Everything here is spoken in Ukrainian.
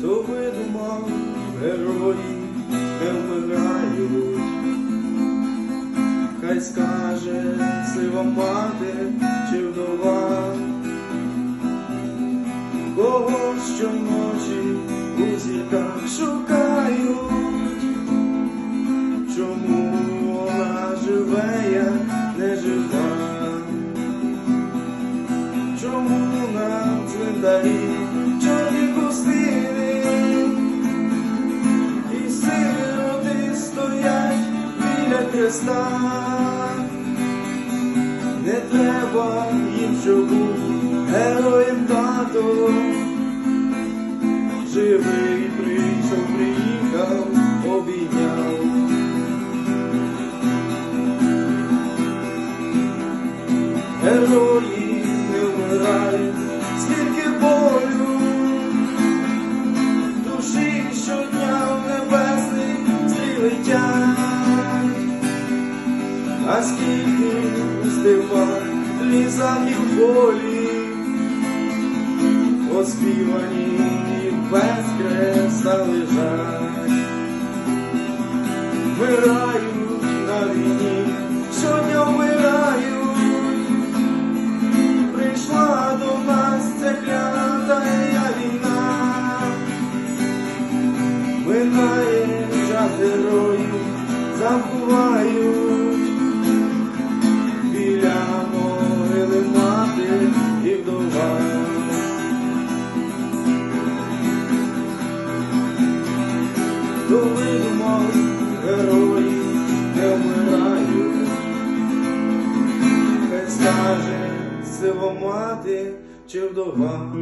хто видумав, герої не вмирають. Хай скаже сива мати чи вдова, кого щоночі у зірках шукають, чому вона живе, я не жива, чому на цвинтарі хреста. Не треба їм, щоб тато. Живий прийшов, приїхав, обійняв. Герої а скільки степа лісах і в оспівані без креста лежать, вмирають на війні, щодня вмирають. Прийшла до нас ця клята війна, минає час героїв, забувають Хто видумав герої не вмирають, хай скаже силомати чи вдова.